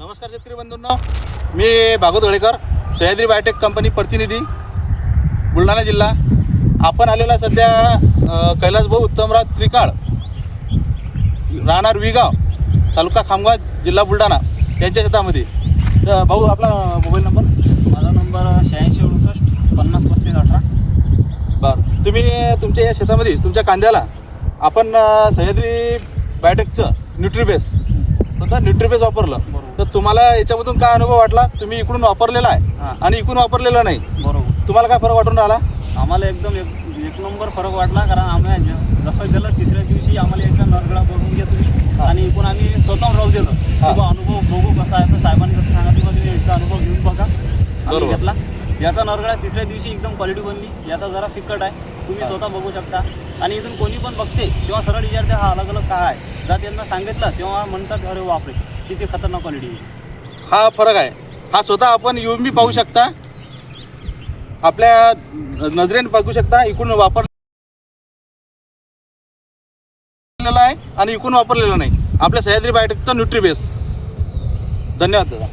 नमस्कार शेतकरी बंधूंनो. मी भागवत गडेकर सह्याद्री बायोटेक कंपनी प्रतिनिधी बुलढाणा जिल्हा. आपण आलेला सध्या अ, कैलासभाऊ उत्तमराव त्रिकाळ राहणार विगाव तालुका खामगाव जिल्हा बुलढाणा यांच्या शेतामध्ये. तर भाऊ आपला मोबाईल नंबर माझा नंबर शहाऐंशी अडुसष्ट पन्नास पस्तीस अठरा. बरं. तुम्ही तुमच्या या शेतामध्ये तुमच्या कांद्याला आपण सह्याद्री बायोटेकचं न्यूट्रीबेस न्यूट्रीबेस वापरलं. बरोबर. तर तुम्हाला याच्यामधून काय अनुभव वाटला? तुम्ही इकडून वापरलेला आहे हां. आणि इकडून वापरलेला नाही. बरोबर. तुम्हाला काय फरक वाटून राहिला? आम्हाला एकदम एक एक नंबर फरक वाटला कारण आम्ही ज- जसं गेलं तिसऱ्या दिवशी आम्हाला एकदा नरगडा बघून घेतो आणि इकडून आम्ही स्वतःहून राहू देतो. हा. अनुभव बघू कसा आहे तर साहेबांनी कसं सांगितलं बा तुम्ही एकदा अनुभव घेऊन बघा. आम्ही बरोबर. घेतला. याचा नरगडा तिसऱ्या दिवशी एकदम क्वालिटी बनली. याचा जरा फिकट आहे. तुम्ही स्वतः बघू शकता. आणि इथून कोणी पण बघते तेव्हा सरळ विचारते हा अलग अलग काय आहे? जर त्यांना सांगितलं तेव्हा म्हणतात अरे वापरे किती खतरनाक क्वालिटी हा फरक आहे. हा स्वतः आपण येऊन बी पाहू शकता. आपल्या नजरेने बघू शकता इकडून वापरलेला आहे आणि इकडून वापरलेला नाही. आपल्या सह्याद्री बायोटेकचा न्यूट्रीबेस धन्यवाद दादा.